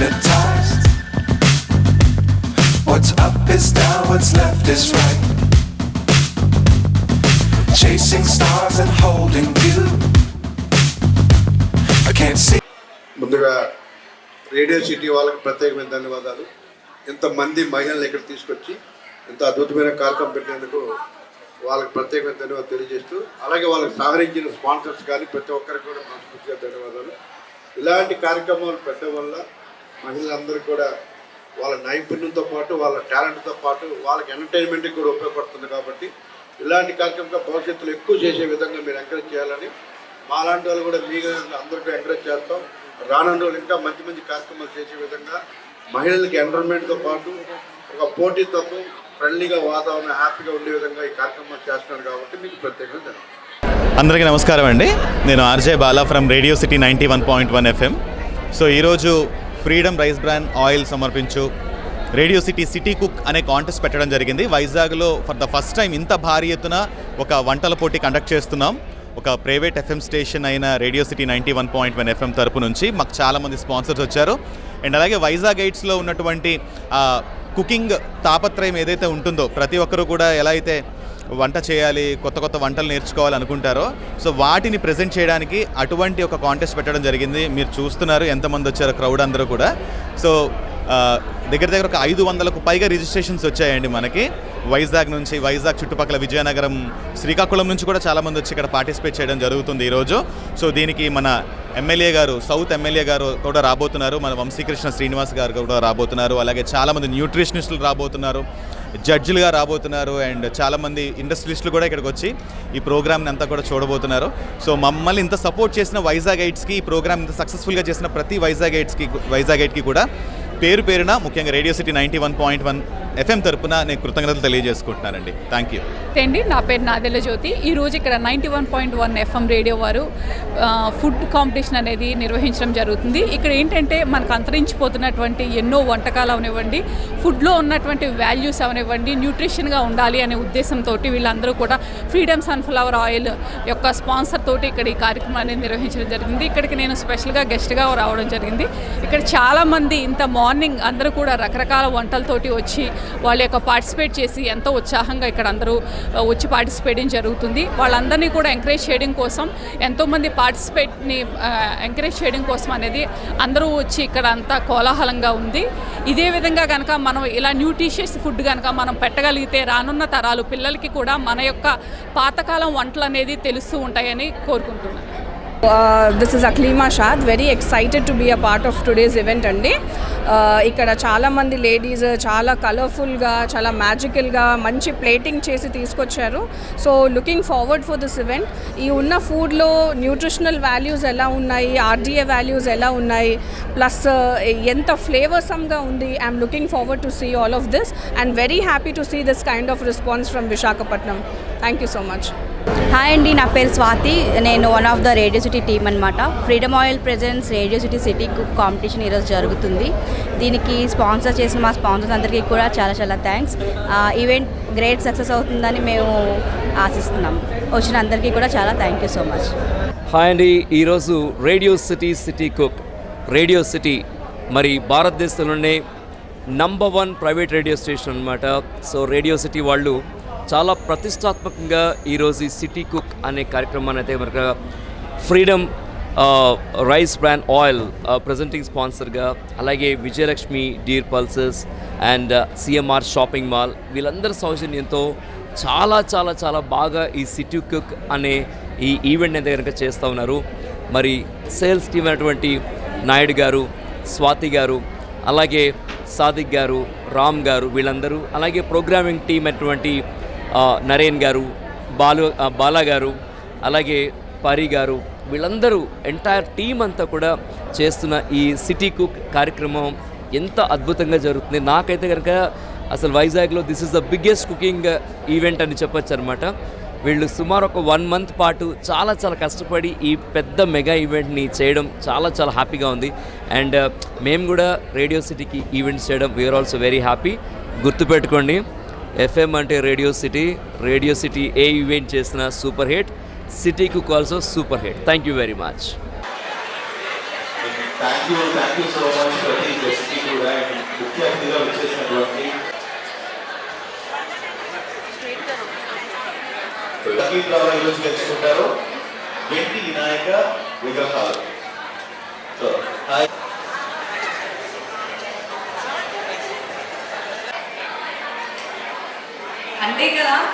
hypnotized. What's up is down, what's left is right. Chasing stars and holding you. I can't see. ముందుగా radio city వాళ్ళకి ప్రత్యేకమైన ధన్యవాదాలు ఇంతమంది మహిళలు ఇక్కడ తీసుకొచ్చి ఇంత అద్భుతమైన కార్యక్రమం పెట్టినందుకు వాళ్ళకి ప్రత్యేకమైన ధన్యవాదాలు తెలియజేస్తూ అలాగే వాళ్ళకి సహకరించిన స్పాన్సర్స్ కానీ ప్రతి ఒక్కరికి కూడా మనస్ఫూర్తిగా ధన్యవాదాలు ఇలాంటి కార్యక్రమాలు పెట్టడం వల్ల మహిళలందరికీ కూడా వాళ్ళ నైపుణ్యంతో పాటు వాళ్ళ టాలెంట్తో పాటు వాళ్ళకి ఎంటర్టైన్మెంట్కి కూడా ఉపయోగపడుతుంది కాబట్టి ఇలాంటి కార్యక్రమంగా భవిష్యత్తులో ఎక్కువ చేసే విధంగా మీరు ఎంకరేజ్ చేయాలని మా లాంటి వాళ్ళు కూడా మీ అందరికీ ఎంకరేజ్ చేస్తాం. రానున్న రోజులు ఇంకా మంచి మంచి కార్యక్రమాలు చేసే విధంగా మహిళలకి ఎంటర్టైన్మెంట్తో పాటు ఒక పోటీతో ఫ్రెండ్లీగా వాతావరణం హ్యాపీగా ఉండే విధంగా ఈ కార్యక్రమాలు చేస్తున్నారు కాబట్టి మీకు ప్రత్యేకంగా ధన్యవాదాలు. అందరికీ నమస్కారం అండి. నేను RJ Bala from radio city ninety one point one FM so ఈరోజు ఫ్రీడమ్ రైస్ బ్రాండ్ ఆయిల్ సమర్పించు. రేడియో సిటీ సిటీ కుక్ అనే కాంటెస్ట్ పెట్టడం జరిగింది. వైజాగ్లో ఫర్ ద ఫస్ట్ టైం ఇంత భారీ ఎత్తున ఒక వంటల పోటీ కండక్ట్ చేస్తున్నాం. ఒక ప్రైవేట్ ఎఫ్ఎం స్టేషన్ అయిన radio city ninety one point one FM తరపు నుంచి మాకు చాలామంది స్పాన్సర్స్ వచ్చారు. అండ్ అలాగే వైజాగ్ ఎయిట్స్లో ఉన్నటువంటి కుకింగ్ తాపత్రయం ఏదైతే ఉంటుందో ప్రతి ఒక్కరూ కూడా ఎలా అయితే వంట చేయాలి కొత్త కొత్త వంటలు నేర్చుకోవాలి అనుకుంటారో సో వాటిని ప్రజెంట్ చేయడానికి అటువంటి ఒక కాంటెస్ట్ పెట్టడం జరిగింది. మీరు చూస్తున్నారు ఎంతమంది వచ్చారో క్రౌడ్ అందరూ కూడా. సో దగ్గర దగ్గర ఒక ఐదు వందలకు పైగా రిజిస్ట్రేషన్స్ వచ్చాయండి మనకి. వైజాగ్ నుంచి వైజాగ్ చుట్టుపక్కల విజయనగరం శ్రీకాకుళం నుంచి కూడా చాలామంది వచ్చి ఇక్కడ పార్టిసిపేట్ చేయడం జరుగుతుంది ఈరోజు. సో దీనికి మన ఎమ్మెల్యే గారు సౌత్ ఎమ్మెల్యే గారు కూడా రాబోతున్నారు. మన వంశీకృష్ణ శ్రీనివాస్ గారు కూడా రాబోతున్నారు. అలాగే చాలామంది న్యూట్రిషనిస్టులు రాబోతున్నారు. జడ్జిలుగా రాబోతున్నారు అండ్ చాలామంది ఇండస్ట్రియలిస్టులు కూడా ఇక్కడికి వచ్చి ఈ ప్రోగ్రామ్ని అంతా కూడా చూడబోతున్నారు. సో మమ్మల్ని ఇంత సపోర్ట్ చేసిన వైజాగ్ ఎయిట్స్కి ఈ ప్రోగ్రామ్ ఇంత సక్సెస్ఫుల్గా చేసిన ప్రతి వైజాగ్ ఎయిట్స్కి వైజాగ్ ఎయిట్కి కూడా పేరు పేరున ముఖ్యంగా radio city ninety one point one FM తరపున నేను కృతజ్ఞతలు తెలియజేసుకుంటున్నానండి. థ్యాంక్ యూ అండి నా పేరు నాదెల్ల జ్యోతి. ఈరోజు ఇక్కడ ninety one point one FM radio వారు ఫుడ్ కాంపిటీషన్ అనేది నిర్వహించడం జరుగుతుంది. ఇక్కడ ఏంటంటే మనకు అంతరించిపోతున్నటువంటి ఎన్నో వంటకాలు అవనివ్వండి ఫుడ్లో ఉన్నటువంటి వాల్యూస్ అవనివ్వండి న్యూట్రిషన్గా ఉండాలి అనే ఉద్దేశంతో వీళ్ళందరూ కూడా ఫ్రీడమ్ సన్ఫ్లవర్ ఆయిల్ యొక్క స్పాన్సర్ తోటి ఇక్కడ ఈ కార్యక్రమాన్ని నిర్వహించడం జరిగింది. ఇక్కడికి నేను స్పెషల్గా గెస్ట్గా రావడం జరిగింది. ఇక్కడ చాలామంది ఇంత మార్నింగ్ అందరూ కూడా రకరకాల వంటలతోటి వచ్చి వాళ్ళ యొక్క పార్టిసిపేట్ చేసి ఎంతో ఉత్సాహంగా ఇక్కడ అందరూ వచ్చి పార్టిసిపేట్ జరుగుతుంది. వాళ్ళందరినీ కూడా ఎంకరేజ్ చేయడం కోసం ఎంతోమంది పార్టిసిపేట్ని ఎంకరేజ్ చేయడం కోసం అనేది అందరూ వచ్చి ఇక్కడ అంతా కోలాహలంగా ఉంది. ఇదే విధంగా కనుక మనం ఇలా న్యూట్రిషియస్ ఫుడ్ కనుక మనం పెట్టగలిగితే రానున్న తరాలు పిల్లలకి కూడా మన యొక్క పాతకాలం వంటలు అనేది తెలుస్తూ ఉంటాయని కోరుకుంటున్నాను. This is Akleema Shad very excited to to a part of today's event అండి. ఇక్కడ చాలామంది లేడీస్ చాలా కలర్ఫుల్గా చాలా మ్యాజికల్గా మంచి ప్లేటింగ్ చేసి తీసుకొచ్చారు. So looking forward for this event ఈ ఉన్న ఫుడ్లో న్యూట్రిషనల్ వాల్యూస్ ఎలా ఉన్నాయి ఆర్డీఏ వాల్యూస్ ఎలా ఉన్నాయి ప్లస్ ఎంత ఫ్లేవర్సమ్గా ఉంది. I'm looking forward to see all of this and very happy to see this kind of response from Visakhapatnam thank you so much hi అండి నా పేరు స్వాతి. నేను one of the radio city team అనమాట freedom oil presents radio city city cook competition ఈరోజు జరుగుతుంది. దీనికి sponsor చేసిన మా స్పాన్సర్స్ అందరికీ కూడా చాలా చాలా థ్యాంక్స్ ఈవెంట్ గ్రేట్ సక్సెస్ అవుతుందని మేము ఆశిస్తున్నాం. వచ్చిన అందరికీ కూడా చాలా thank you so much hi అండి ఈరోజు radio city city cook radio city మరి భారతదేశంలోనే number one private radio station అనమాట సో రేడియో సిటీ వాళ్ళు చాలా ప్రతిష్టాత్మకంగా ఈరోజు ఈ సిటీ కుక్ అనే కార్యక్రమాన్ని అయితే మనకు freedom rice brand oil presenting స్పాన్సర్గా అలాగే Vijayalakshmi deer pulses and CMR shopping mall వీళ్ళందరి సౌజన్యంతో చాలా చాలా చాలా బాగా ఈ సిటీ కుక్ అనే ఈ ఈవెంట్ అయితే కనుక చేస్తూ ఉన్నారు. మరి సేల్స్ టీమ్ అయినటువంటి నాయుడు గారు స్వాతి గారు అలాగే సాదిక్ గారు రామ్ గారు వీళ్ళందరూ అలాగే ప్రోగ్రామింగ్ టీం అయినటువంటి నరేన్ గారు బాలు బాలా గారు అలాగే పరి గారు వీళ్ళందరూ ఎంటైర్ టీం అంతా కూడా చేస్తున్న ఈ సిటీ కుక్ కార్యక్రమం ఎంత అద్భుతంగా జరుగుతుంది. నాకైతే కనుక అసలు వైజాగ్లో this is the biggest cooking event అని చెప్పొచ్చు అనమాట వీళ్ళు సుమారు ఒక వన్ మంత్ పాటు చాలా చాలా కష్టపడి ఈ పెద్ద మెగా ఈవెంట్ని చేయడం చాలా చాలా హ్యాపీగా ఉంది. అండ్ మేము కూడా రేడియో సిటీకి ఈవెంట్స్ చేయడం వీఆర్ ఆల్సో వెరీ హ్యాపీ గుర్తుపెట్టుకోండి. ఎఫ్ఎం అంటే రేడియో సిటీ రేడియో సిటీ ఏ ఈవెంట్ చేసిన సూపర్ హిట్ సిటీకి also super hit thank you very much గెలుచుకుంటారు. వెంటి వినాయక విగ్రహాలు సో హాయ్ அப்படிங்கலாம்